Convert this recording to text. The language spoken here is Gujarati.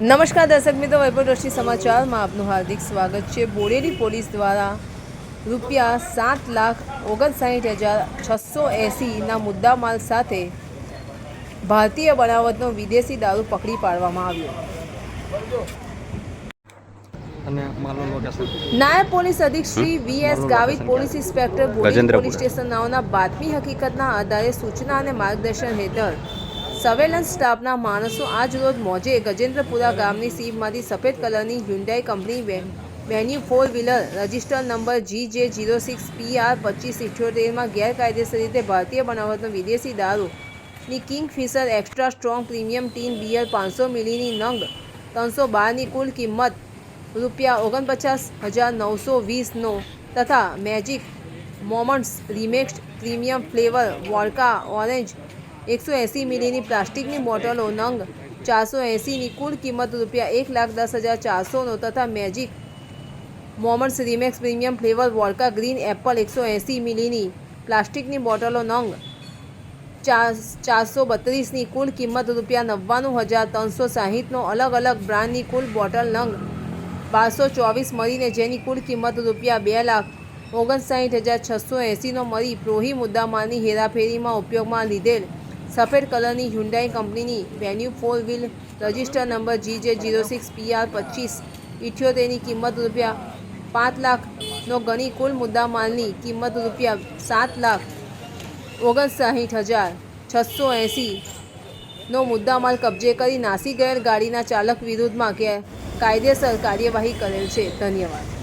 નમસ્કાર દર્શક મિત્રો વૈભવ દ્રષ્ટિ સમાચારમાં આપનું હાર્દિક સ્વાગત છે. બોડેલી પોલીસ દ્વારા રૂપિયા સાત લાખ ઓગણસાઠ હજાર છસો એંસીના મુદ્દામાલ સાથે ભારતીય બનાવટનો વિદેશી દારૂ પકડી પાડવામાં આવ્યો. અને મારું લોકેશન. નાયબ પોલીસ અધિક Shri V S Gavit police inspector Bodeli police station નાઓના બાતમી હકીકતના આધારે સૂચના અને માર્ગદર્શન હેઠળ સર્વેલન્સ સ્ટાફના માણસો આજ રોજ મોજે. ગજેન્દ્રપુરા ગામની સીમમાંથી સફેદ કલરની Hyundai company Venue four wheeler register number G J zero six P R પચીસ ઇઠ્યોતેરમાં ગેરકાયદેસર રીતે ભારતીય બનાવટનો વિદેશી દારૂની Kingfisher extra strong premium tin beer પાંચસો મિલીની નંગ ત્રણસો બારની કુલ કિંમત રૂપિયા ઓગણપચાસ હજાર નવસો વીસનો તથા magic moments remix premium flavour vodka orange એકસો એંસી મિલીની પ્લાસ્ટિકની બોટલો નંગ ચારસો એંસીની કુલ કિંમત રૂપિયા એક લાખ દસ હજાર ચારસોનો તથા magic moments remix premium flavour vodka green apple એકસો એંસી મિલીની પ્લાસ્ટિકની બોટલો નંગ ચાર ચારસો બત્રીસની કુલ કિંમત રૂપિયા નવ્વાણું હજાર ત્રણસો સાહીઠનો અલગ અલગ બ્રાન્ડની કુલ બોટલ નંગ બારસો ચોવીસ મળીને જેની કુલ કિંમત રૂપિયા બે લાખ ઓગણસાઠ હજાર છસો એંસીનો મળી પ્રોહી મુદ્દામાલની હેરાફેરીમાં ઉપયોગમાં લીધેલ સફેદ કલરની હ્યુન્ડાઈ કંપનીની Venue four wheel register number G J zero six P R પચીસ. ઇઠ્યોતેરની કિંમત રૂપિયા પાંચ લાખનો ગણી કુલ મુદ્દામાલની કિંમત રૂપિયા સાત લાખ ઓગણસાઠ હજાર છસો એંસીનો મુદ્દામાલ કબજે કરી નાસી ગયેલ ગાડીના ચાલક વિરુદ્ધમાં કાયદેસર કાર્યવાહી કરેલ છે. ધન્યવાદ.